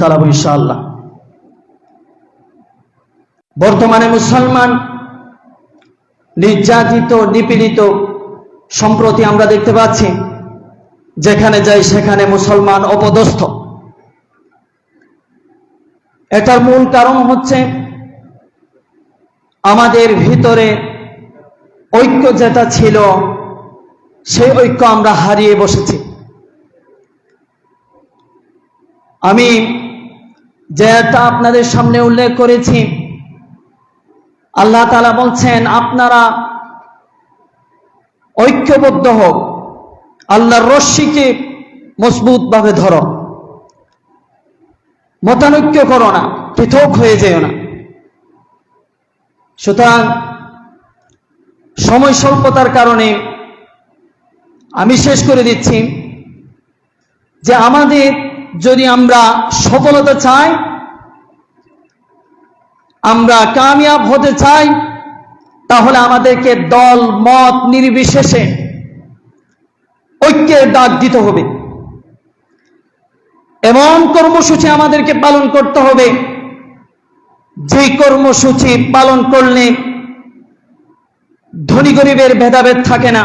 চালাবো ইনশাআল্লাহ। বর্তমানে মুসলমান নির্যাতিত, নিপীড়িত সম্প্রতি আমরা দেখতে পাচ্ছি, যেখানে যাই সেখানে মুসলমান অপদস্থ। এটার মূল কারণ হচ্ছে আমাদের ভিতরে ঐক্য যেটা ছিল সেই ঐক্য আমরা হারিয়ে বসেছি। আমি যেটা আপনাদের সামনে উল্লেখ করেছি। আল্লাহ তালা বলছেন, আপনারা ঐক্যবদ্ধ হোক, আল্লাহর রশ্মিকে মজবুত ভাবে ধরো। মতানৈক্য করো না, পৃথক হয়ে যেও না। সুতরাং সময় স্বল্পতার কারণে আমি শেষ করে দিচ্ছি যে আমাদের যদি আমরা সফলতা চাই, আমরা কামিয়াব হতে চাই, তাহলে আমাদেরকে দল, মত নির্বিশেষে ঐক্যের ডাক দিতে হবে। এমন কর্মসূচি আমাদেরকে পালন করতে হবে, যে কর্মসূচি পালন করলে ধনী গরিবের ভেদাভেদ থাকে না।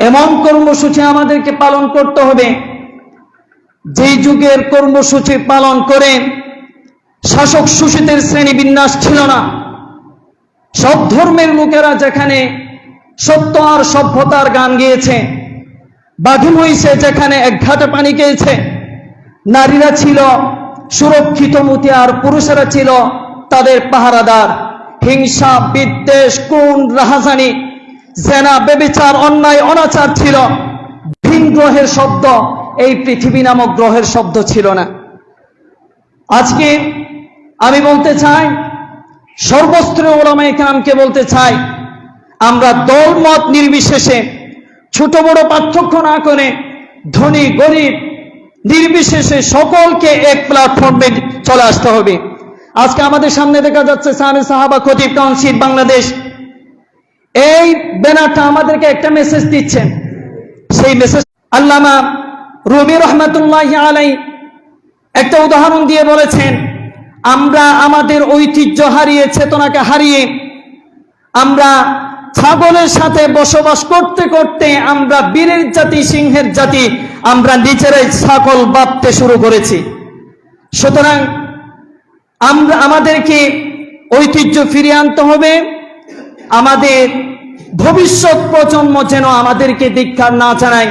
এমন কর্মসূচি আমাদেরকে পালন করতে হবে যে যুগের কর্মসূচি পালন করে শাসক শোষিতের শ্রেণি বিন্যাস ছিল না। সব ধর্মের লোকেরা যেখানে সত্য আর সভ্যতার গান গিয়েছে, বাঘি মহিষে যেখানে এক ঘাটে পানি খেয়েছে, নারীরা ছিল সুরক্ষিত মতি আর পুরুষেরা ছিল তাদের পাহারাদার। হিংসা, বিদ্বেষ, কোন রাহাজানি, জেনা, বেবিচার, অন্যায়, অনাচার ছিল। ভিন গ্রহের শব্দ এই পৃথিবী নামক গ্রহের শব্দ ছিল না। আজকে আমি বলতে চাই, সর্বস্ত্র ওলামাই কামকে বলতে চাই, আমরা দলমত নির্বিশেষে, ছোট বড় পার্থক্য না করে, ধনী, গরিব, নির্বিশেষে সকলকে এক প্ল্যাটফর্মে চলে আসতে হবে। আজকে আমাদের সামনে দেখা যাচ্ছে সামে সাহাবা খতিব কাউন্সিল বাংলাদেশ। এই ব্যানারটা আমাদেরকে একটা মেসেজ দিচ্ছেন। সেই মেসেজ আল্লামা রবি রহমতুল্লাহ আলাই একটা উদাহরণ দিয়ে বলেছেন, আমরা আমাদের ঐতিহ্য হারিয়ে, চেতনাকে হারিয়ে, আমরা ছাগলের সাথে বসবাস করতে করতে আমরা বীরের জাতি, সিংহের জাতি, আমরা নিজেরাই ছাগল বাপতে শুরু করেছি। সুতরাং আমরা, আমাদেরকে ঐতিহ্য ফিরিয়ে আনতে হবে, আমাদের ভবিষ্যৎ প্রজন্ম যেন আমাদেরকে দীক্ষা না জানায়।